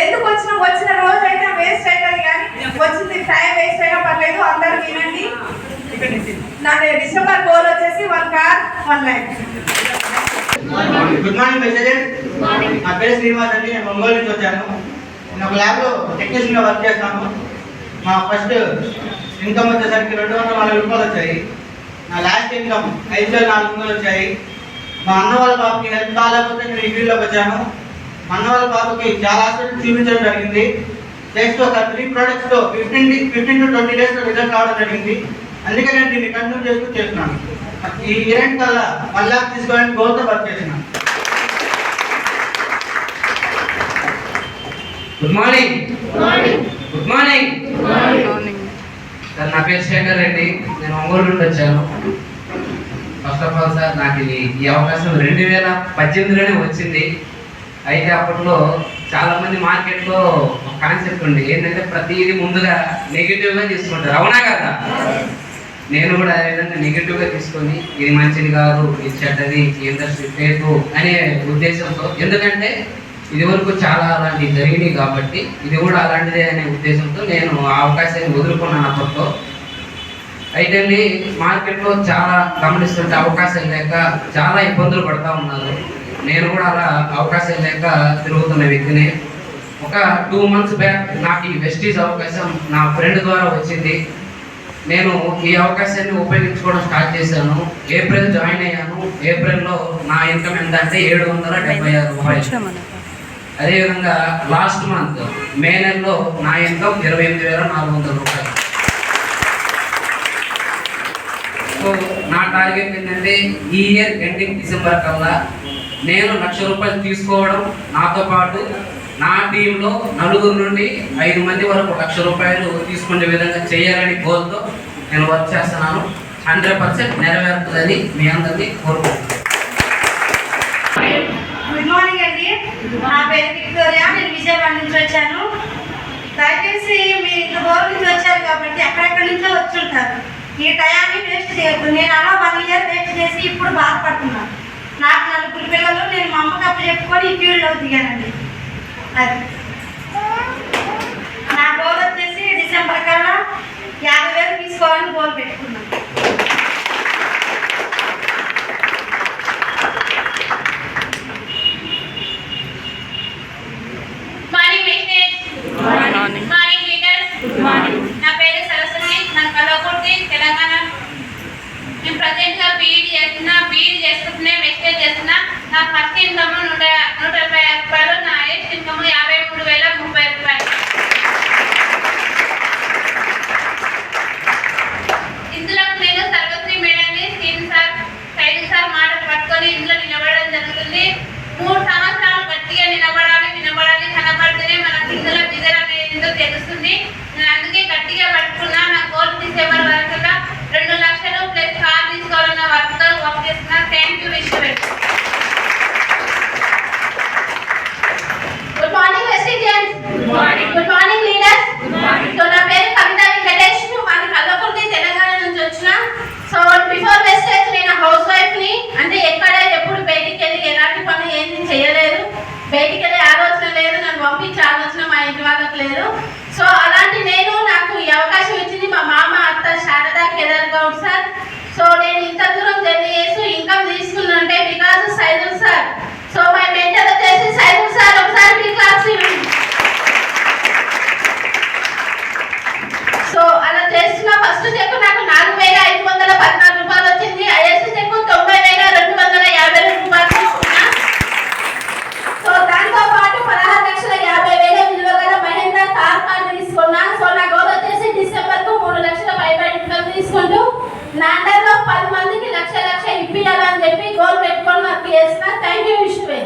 ఎందుకు వచ్చిన వచ్చిన రోజు అయితే వేస్ట్ అవుతుంది కానీ వచ్చింది టైం వేస్ట్ అయినా పర్లేదు అందరు వినండి. నా డిసెంబర్ గోల్ వచ్చేసి one car one life good morning president నా పేరు శ్రీనివాస్ అండి నేను ఒంగోలు నుంచి వచ్చాను. నేను ఒక ల్యాబ్లో టెక్నీషియన్గా వర్క్ చేస్తాను మా ఫస్ట్ ఇన్కమ్ వచ్చేసరికి రెండు వందల నలభై రూపాయలు వచ్చాయి. నా లాస్ట్ ఇన్కమ్ ఐదు వేల నాలుగు వందలు వచ్చాయి. మా అన్న వాళ్ళ పాపకి హెల్త్ కాలేకపోతే నేను ఈ ఫీల్డ్లోకి వచ్చాను. మా అన్న వాళ్ళ పాపకి చాలా హాస్పిటల్ చూపించడం జరిగింది. నెక్స్ట్ ఒక త్రీ ప్రోడక్ట్స్తో ఫిఫ్టీన్ ఫిఫ్టీన్ టు ట్వంటీ డేస్లో రిజల్ట్ రావడం జరిగింది. అందుకే నేను దీన్ని కంటిన్యూ చేస్తూ చేస్తున్నాను. ఈ ఈవెంట్ కల్లా వన్ ల్యాక్ తీసుకోవాలని గోల్తో వర్క్ చేసినాను good morning good morning sir నా పేరు శేఖర్ రెడ్డి. నేను ఒంగోలు నుండి వచ్చాను. ఫస్ట్ ఆఫ్ ఆల్ సార్ నాకు ఇది ఈ అవకాశం రెండు వేల పద్దెనిమిదిలోనే వచ్చింది. అయితే అప్పట్లో చాలా మంది మార్కెట్లో కాన్సెప్ట్ ఉంది ఏంటంటే ప్రతిదీ ముందుగా నెగిటివ్గా తీసుకుంటారు. అవునా కదా? నేను కూడా అదే విధంగా నెగిటివ్గా తీసుకొని ఇది మంచిది కాదు ఇది చెడ్డది ఈ ఇండస్ట్రీ అనే ఉద్దేశంతో ఎందుకంటే ఇది వరకు చాలా అలాంటివి జరిగినాయి కాబట్టి ఇది కూడా అలాంటిదే అనే ఉద్దేశంతో నేను ఆ అవకాశాన్ని వదులుకున్నాను అప్పట్లో. అయితే మార్కెట్లో చాలా గమనిస్తుంటే అవకాశం లేక చాలా ఇబ్బందులు పడతా ఉన్నారు. నేను కూడా అలా అవకాశం లేక తిరుగుతున్న వ్యక్తిని. ఒక టూ మంత్స్ బ్యాక్ నాకు ఈ వెస్టీజ్ అవకాశం నా ఫ్రెండ్ ద్వారా వచ్చింది. నేను ఈ అవకాశాన్ని ఉపయోగించుకోవడం స్టార్ట్ చేశాను. ఏప్రిల్ జాయిన్ అయ్యాను. ఏప్రిల్లో నా ఇన్కమ్ ఎంత అంటే ఏడు వందల డెబ్బై ఆరు రూపాయలు. అదేవిధంగా లాస్ట్ మంత్ మే నెలలో నా ఇన్కమ్ ఇరవై ఎనిమిది వేల నాలుగు వందల రూపాయలు. సో నా టార్గెట్ ఏంటంటే ఈ ఇయర్ ఎండింగ్ డిసెంబర్ కల్లా నేను లక్ష రూపాయలు తీసుకోవడం నాతో పాటు నా టీంలో నలుగురు నుండి ఐదు మంది వరకు లక్ష రూపాయలు తీసుకునే విధంగా చేయాలని గోల్తో నేను వర్క్ చేస్తున్నాను. హండ్రెడ్ పర్సెంట్ నెరవేరుతుందని మీ అందరినీ కోరుకుంటున్నాను. గుడ్ మార్నింగ్ అండి. నా పేరు విక్టోరియా. నేను విజయవాడ నుంచి వచ్చాను. దయచేసి మీరు ఇంత దూరం నుంచి వచ్చారు కాబట్టి అక్కడెక్కడి నుంచో వచ్చుంటారు ఈ టయాన్ని వేస్ట్ చేయొద్దు. నేను అలా వన్ ఇయర్ వేస్ట్ చేసి ఇప్పుడు బాధపడుతున్నాను. నాకు నలుగురు పిల్లలు నేను మా అమ్మకి అప్పు చెప్పుకొని ఈ ఫీల్డ్లో దిగానండి. అది నా గోల్ వచ్చేసి డిసెంబర్ కల్లా యాభై వేలు తీసుకోవాలని గోల్ పెట్టుకున్నాను మార్నింగ్ విఘ్నేష్ మార్నింగ్ లీడర్స్ నా పేరు సరస్వతి మన కలవకుర్తి తెలంగాణ నేను ప్రజెంట్గా బీఈడి చేస్తున్నా బీఈడి చేసుకుంటూనే వెస్టేజ్ చేస్తున్నా. నా ఫస్ట్ ఇన్కమ్ నూట పది మందికి లక్ష లక్ష ఇప్పించాలని చెప్పి గోల్ పెట్టుకొని నాకు చేసిన థ్యాంక్ యూ విష్ణువే.